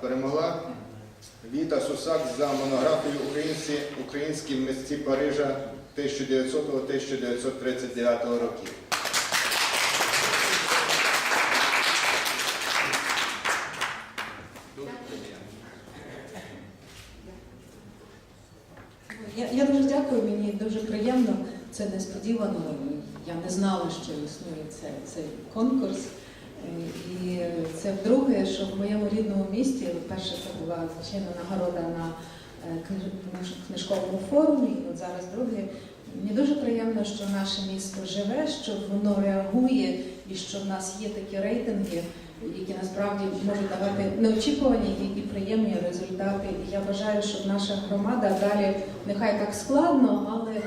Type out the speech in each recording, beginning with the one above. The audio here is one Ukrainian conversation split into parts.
Перемогла Віта Сусак за монографію «Українці, Українські митці Парижа 1900-1939 років. Я, я дуже дякую, мені дуже приємно. Це несподівано. Я не знала, що існує цей, цей конкурс. І це вдруге, що в моєму рідному місті, перше це була звичайно нагорода на е, книж- книжковому форумі, і от зараз друге. Мені дуже приємно, що наше місто живе, що воно реагує і що в нас є такі рейтинги, які насправді можуть давати неочікувані і приємні результати. І я бажаю, щоб наша громада далі нехай так складно, але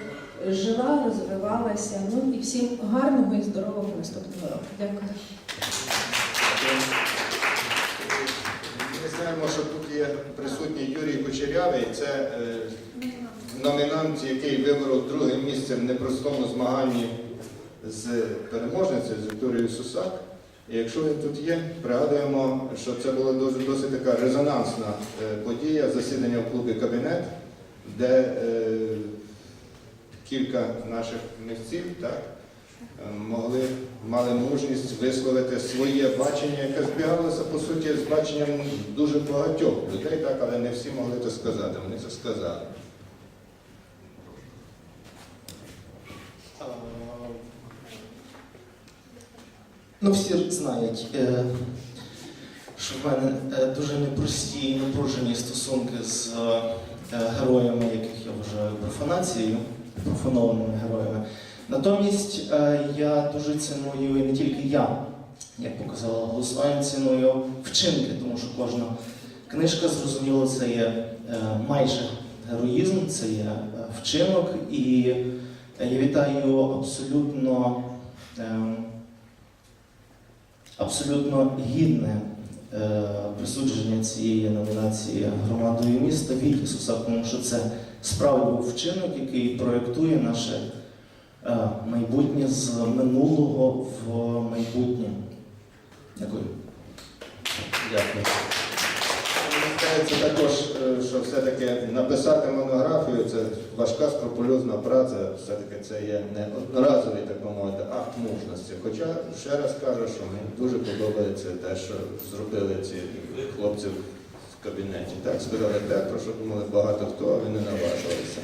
жила, розвивалася. Ну і всім гарного і здорового наступного року. Дякую. Ми знаємо, що тут є присутній Юрій Кучерявий. Це е, номінант, який виборов друге місце в непростому змаганні з переможницею з Вікторією Сусак. І якщо він тут є, пригадуємо, що це була досить, досить така резонансна е, подія, засідання в клубі Кабінет, де е, кілька наших місців так, могли, мали мужність висловити своє бачення, яке збігалося по суті з баченням дуже багатьох людей, так, але не всі могли це сказати. Вони це сказали. Ну, всі знають, е, що в мене е, дуже непрості і напружені стосунки з е, героями, яких я вважаю профанацією, профанованими героями. Натомість е, я дуже ціную, і не тільки я, як показало голосування, ціную вчинки, тому що кожна книжка, зрозуміло, це є е, майже героїзм, це є е, вчинок, і я вітаю абсолютно. ем, абсолютно гідне присудження цієї номінації громадою міста від тому що це справді був вчинок, який проєктує наше е, майбутнє з минулого в майбутнє. Дякую. Дякую. Здається також, е, що все-таки написати монографію це важка скрупульозна праця, все-таки це є не одноразовий, так би мовити, акт мужності. Хоча ще раз кажу, що мені дуже подобається те, що зробили ці хлопці в кабінеті. Так, сказали те, про що думали багато хто, а вони наважилися.